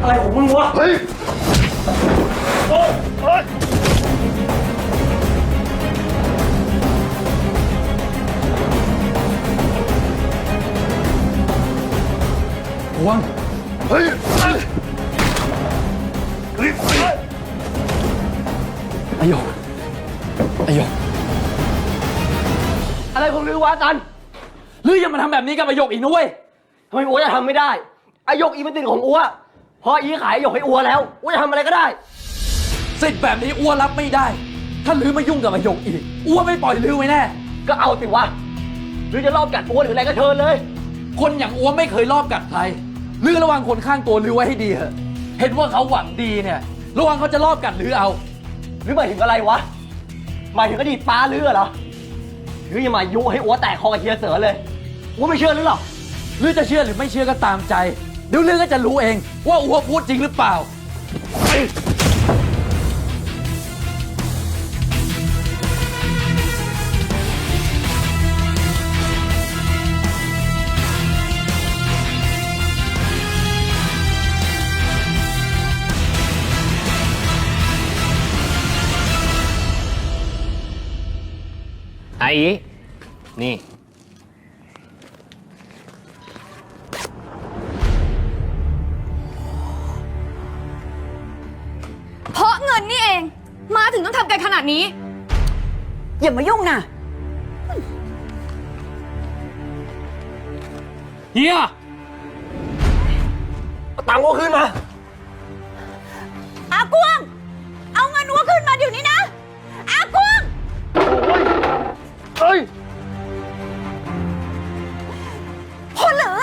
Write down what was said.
อะไรของมึงวะ เฮ้ย โอ้เฮ้ยพวงเฮ้ยเฮ้ยเฮ้ยไอหยกไอหยกอะไรของลือวะตันหรืออย่ามาทำแบบนี้กับไอหยกอีกนะเว้ยทำไมอัวจะทำไม่ได้ไอหยกอีเป็นติดของอัว พออีขายหยกให้อัวแล้วอัวจะทำอะไรก็ได้ สิทธิ์แบบนี้อ้วนรับไม่ได้ ถ้าลือมายุ่งกับไอหยกอีกอ้วนไม่ปล่อยลือไว้แน่ ก็เอาสิวะหรือจะรอบกัดอัวหรืออะไรก็เชิญเลย คนอย่างอ้วนไม่เคยรอบกัดใครลือระวังคนข้างตัวลือไว้ให้ดีเถอะเห็นว่าเขาหวังดีเนี่ยระวังเขาจะรอบกัดลือเอา หรือหมายถึงอะไรวะหมายถึงอดีตป้าลือเหรอหรืออย่ามายุให้อัวแตกคอกับเฮียเสือเลยอัวไม่เชื่อหรือหรอหรือจะเชื่อหรือไม่เชื่อก็ตามใจ เดี๋ยวลืองก็จะรู้เอง ว่าอ้วพูดจริงหรือเปล่า ไอ้นี่ มาถึงต้องทำกันขนาดนี้ อย่ามายุ่งนะเฮียเาตังค์กูขึ้นมา อากวง เอาเงินวัวขึ้นมาเดี๋ยวนี้นะ อากวง เฮ้ยเฮ้ยพอเหรือ